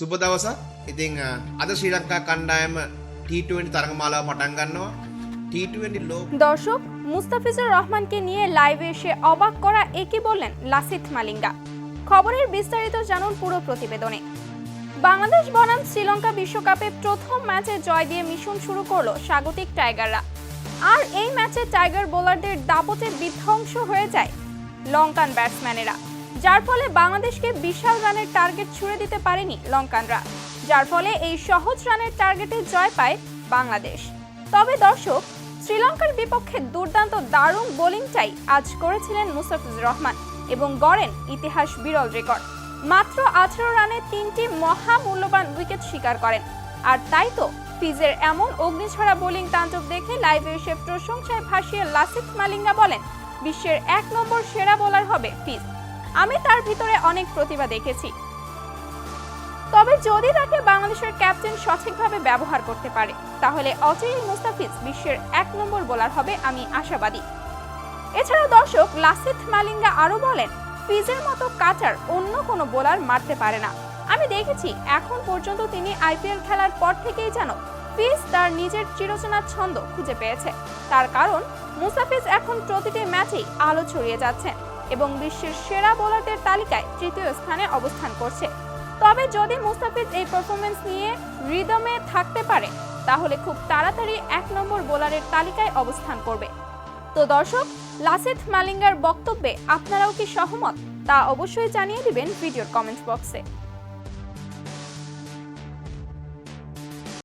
සුබ දවසක් ඉතිං අ, අද ශ්‍රී ලංකා කණ්ඩායම T20 තරඟමාලාව පටන් ගන්නවා T20 ලෝ দর্শক মুস্তাফিজুর রহমানকে নিয়ে লাইভে এসে অবাক করা একই বললেন লাসিথ মালিঙ্গা খবরের বিস্তারিত জানুন পুরো প্রতিবেদনে বাংলাদেশ বনাম শ্রীলঙ্কা বিশ্বকাপে প্রথম ম্যাচে জয় দিয়ে মিশন শুরু করলো স্বাগতিক টাইগাররা আর এই ম্যাচে টাইগার বোলারদের দাপটে বিধ্বংস হয়ে যায় লঙ্কান ব্যাটসম্যানেরা যার ফলে বাংলাদেশকে বিশাল রানের টার্গেট ছুড়ে দিতে পারেনি লঙ্কানরা। যার ফলে এই সহজ রানের টার্গেটে জয় পায় বাংলাদেশ। তবে দর্শক, শ্রীলঙ্কার বিপক্ষে দুর্দান্ত দারুণ বোলিংটাই আজ করেছিলেন মুস্তাফিজুর রহমান এবং গড়েন ইতিহাস বিরল রেকর্ড। মাত্র আঠারো রানে তিনটি মহা মূল্যবান উইকেট শিকার করেন। আর তাই তো ফিজের এমন অগ্নিছড়া বোলিং তাণ্ডব দেখে লাইভে এসে প্রশংসায় ভাসিয়ে লাসিথ মালিঙ্গা বলেন, বিশ্বের এক নম্বর সেরা বোলার হবে ফিজ। আমি তার ভিতরে অনেক প্রতিভা দেখেছি। তবে যদি তাকে বাংলাদেশের ক্যাপ্টেন সঠিকভাবে ব্যবহার করতে পারে, তাহলে অচিরেই মুস্তাফিজ বিশ্বের এক নম্বর বোলার হবে আমি আশাবাদী। এছাড়াও দর্শক লাসিথ মালিঙ্গা আরও বলেন, ফিজের মতো কাটার অন্য কোনো বোলার মারতে পারে না। আমি দেখেছি, এখন পর্যন্ত তিনি আইপিএল খেলার পর থেকেই যেন ফিজ তার নিজের চিরচেনার ছন্দ খুঁজে পেয়েছে। তার কারণ মুস্তাফিজ এখন প্রতিটি ম্যাচেই আলো ছড়িয়ে যাচ্ছেন এবং বিশ্বের সেরা বোলারদের তালিকায় তৃতীয় স্থানে অবস্থান করছে। তবে যদি মুস্তাফিজ এই পারফরমেন্স নিয়ে রিদমে থাকতে পারে, তাহলে খুব তাড়াতাড়ি এক নম্বর বোলারের তালিকায় অবস্থান করবে। তো দর্শক, লাসিথ মালিঙ্গার বক্তব্যে আপনারাও কি সহমত? তা অবশ্যই জানিয়ে দিবেন ভিডিওর কমেন্ট বক্সে